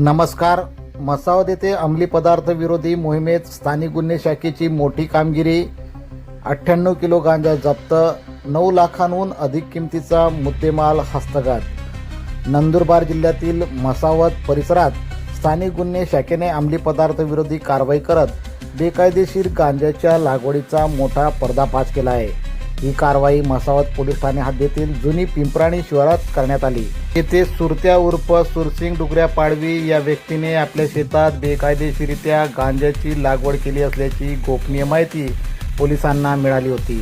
नमस्कार. मसावद येथे अंमली पदार्थ विरोधी मोहिमेत स्थानिक गुन्हे शाखेची मोठी कामगिरी. अठ्ठ्याण्णव किलो गांजा जप्त नऊ लाखांहून अधिक किमतीचा मुद्देमाल हस्तगत. नंदुरबार जिल्ह्यातील मसावत परिसरात स्थानिक गुन्हे शाखेने अंमली पदार्थ विरोधी कारवाई करत बेकायदेशीर गांजाच्या लागवडीचा मोठा पर्दाफाश केला आहे. ही कारवाई मसावत पोलीस ठाणे हद्दीतील जुनी पिंपराणी शिवारात करण्यात आली. येथे सुरत्या उर्फ सुरसिंग डुगऱ्या पाडवी या व्यक्तीने आपल्या शेतात बेकायदेशीरित्या गांजाची लागवड केली असल्याची गोपनीय माहिती पोलिसांना मिळाली होती.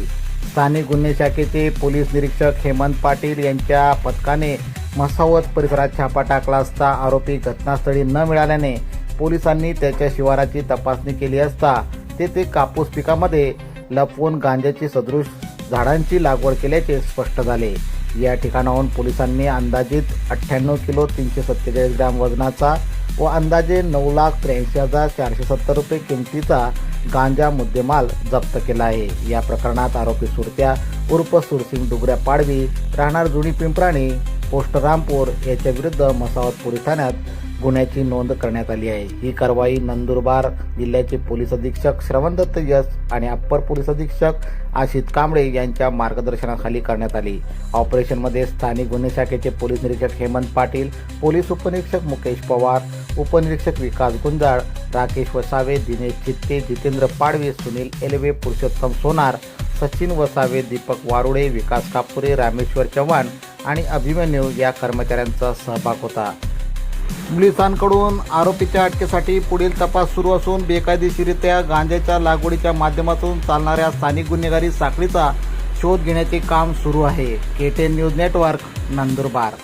स्थानिक गुन्हे शाखेचे पोलीस निरीक्षक हेमंत पाटील यांच्या पथकाने मसावत परिसरात छापा टाकला असता आरोपी घटनास्थळी न मिळाल्याने पोलिसांनी त्याच्या शिवाराची तपासणी केली असता तेथे कापूस पिकामध्ये लपवून गांजाची सदृश झाडांची लागवड केल्याचे स्पष्ट झाले. या ठिकाणाहून पोलिसांनी अंदाजित अठ्ठ्याण्णव किलो तीनशे सत्तेचाळीस ग्रॅम वजनाचा व अंदाजे नऊ लाख त्र्याऐंशी हजार चारशे सत्तर रुपये किमतीचा गांजा मुद्देमाल जप्त केला आहे. या प्रकरणात आरोपी सुरत्या उर्फ सुरसिंग डुबऱ्या पाडवी राहणार जुनी पिंपराणी पोस्ट रामपूर याच्या विरुद्ध मसावत पोलीस ठाण्यात गुन्ह्याची नोंद करण्यात आली आहे. ही कारवाई नंदुरबार जिल्ह्याचे पोलीस अधीक्षक श्रवणदत्त यस आणि अप्पर पोलीस अधीक्षक आशित कांबळे यांच्या मार्गदर्शनाखाली करण्यात आली. ऑपरेशनमध्ये स्थानिक गुन्हे शाखेचे पोलीस निरीक्षक हेमंत पाटील पोलीस उपनिरीक्षक मुकेश पवार उपनिरीक्षक विकास गुंजाळ राकेश वसावे दिनेश चित्ते जितेंद्र पाडवे सुनील एलवे पुरुषोत्तम सोनार सचिन वसावे दीपक वारुडे विकास कापुरे रामेश्वर चव्हाण आणि अभिमन्यू या कर्मचाऱ्यांचा सहभाग होता. पोलिसांकडून आरोपीच्या अटकेसाठी पुढील तपास सुरू असून बेकायदेशीरित्या गांजाच्या लागवडीच्या माध्यमातून चालणाऱ्या स्थानिक गुन्हेगारी साखळीचा शोध घेण्याचे काम सुरू आहे. KTN news network Nandurbar.